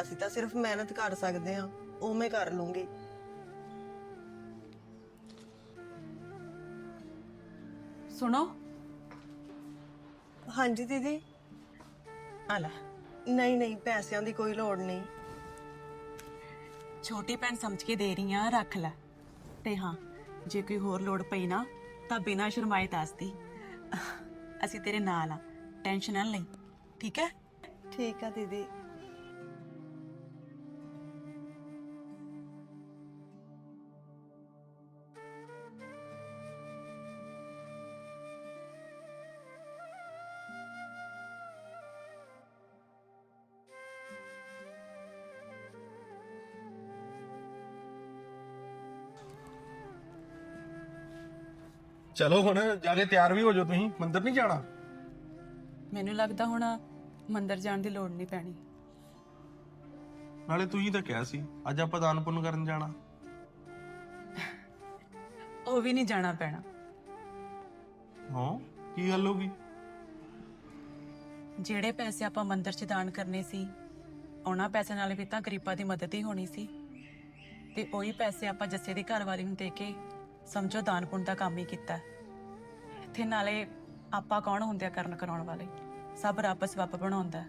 ਅਸੀਂ ਤਾਂ ਸਿਰਫ ਮਿਹਨਤ ਕਰ ਸਕਦੇ ਹਾਂ ਮੈਂ ਕਰ ਲੂੰਗੀ। ਸੁਣੋ। ਹਾਂਜੀ ਦੀਦੀ। ਆ ਲੈ। ਨਹੀਂ ਨਹੀਂ ਪੈਸਿਆਂ ਦੀ ਕੋਈ ਲੋੜ ਨਹੀਂ। ਛੋਟੀ ਭੈਣ ਸਮਝ ਕੇ ਦੇ ਰਹੀ ਆ ਰੱਖ ਲੈ। ਤੇ ਹਾਂ ਜੇ ਕੋਈ ਹੋਰ ਲੋੜ ਪਈ ਨਾ ਤਾਂ ਬਿਨਾਂ ਸ਼ਰਮਾਏ ਦੱਸਦੀ ਅਸੀਂ ਤੇਰੇ ਨਾਲ ਆ ਟੈਨਸ਼ਨ ਨਾ ਲਈ। ਠੀਕ ਹੈ? ਠੀਕ ਆ ਦੀਦੀ। ਚਲੋ ਹੁਣ ਜਾ ਕੇ ਤਿਆਰ ਵੀ ਹੋ ਜਾਓ ਤੁਸੀਂ। ਮੰਦਰ ਨਹੀਂ ਜਾਣਾ? ਮੈਨੂੰ ਲੱਗਦਾ ਹੁਣ ਮੰਦਰ ਜਾਣ ਦੀ ਲੋੜ ਨਹੀਂ ਪੈਣੀ। ਨਾਲੇ ਤੁਸੀਂ ਤਾਂ ਕਿਹਾ ਸੀ ਅੱਜ ਆਪਾਂ ਦਾਨ ਪੁੰਨ ਕਰਨ ਜਾਣਾ। ਉਹ ਵੀ ਨਹੀਂ ਜਾਣਾ ਪੈਣਾ। ਹਾਂ ਕੀ ਗੱਲ ਹੋ ਗਈ? ਜਿਹੜੇ ਪੈਸੇ ਆਪਾਂ ਮੰਦਰ 'ਚ ਦਾਨ ਕਰਨੇ ਸੀ ਉਹਨਾਂ ਪੈਸੇ ਨਾਲ ਵੀ ਤਾਂ ਗਰੀਬਾਂ ਦੀ ਮਦਦ ਹੀ ਹੋਣੀ ਸੀ। ਤੇ ਉਹੀ ਪੈਸੇ ਆਪਾਂ ਜੱਸੇ ਦੇ ਘਰ ਵਾਲੇ ਨੂੰ ਦੇ ਕੇ ਸਮਝੋ ਦਾਨ ਪੁੰਨ ਦਾ ਕੰਮ ਹੀ ਕੀਤਾ ਇੱਥੇ ਨਾਲੇ ਆਪਾਂ ਕੌਣ ਹੁੰਦੇ ਆ ਕਰਨ ਕਰਾਉਣ ਵਾਲੇ ਸਭ ਰੱਬ ਸਬੱਬ ਬਣਾਉਂਦਾ ਹੈ।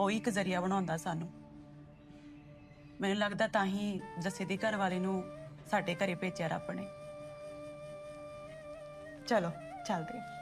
ਉਹੀ ਇੱਕ ਜ਼ਰੀਆ ਬਣਾਉਂਦਾ ਸਾਨੂੰ ਮੈਨੂੰ ਲੱਗਦਾ ਤਾਂ ਹੀ ਜੱਸੇ ਦੇ ਘਰ ਵਾਲੇ ਨੂੰ ਸਾਡੇ ਘਰੇ ਭੇਜਿਆ ਰੱਬ ਨੇ ਚਲੋ, ਚੱਲਦੇ ਹਾਂ।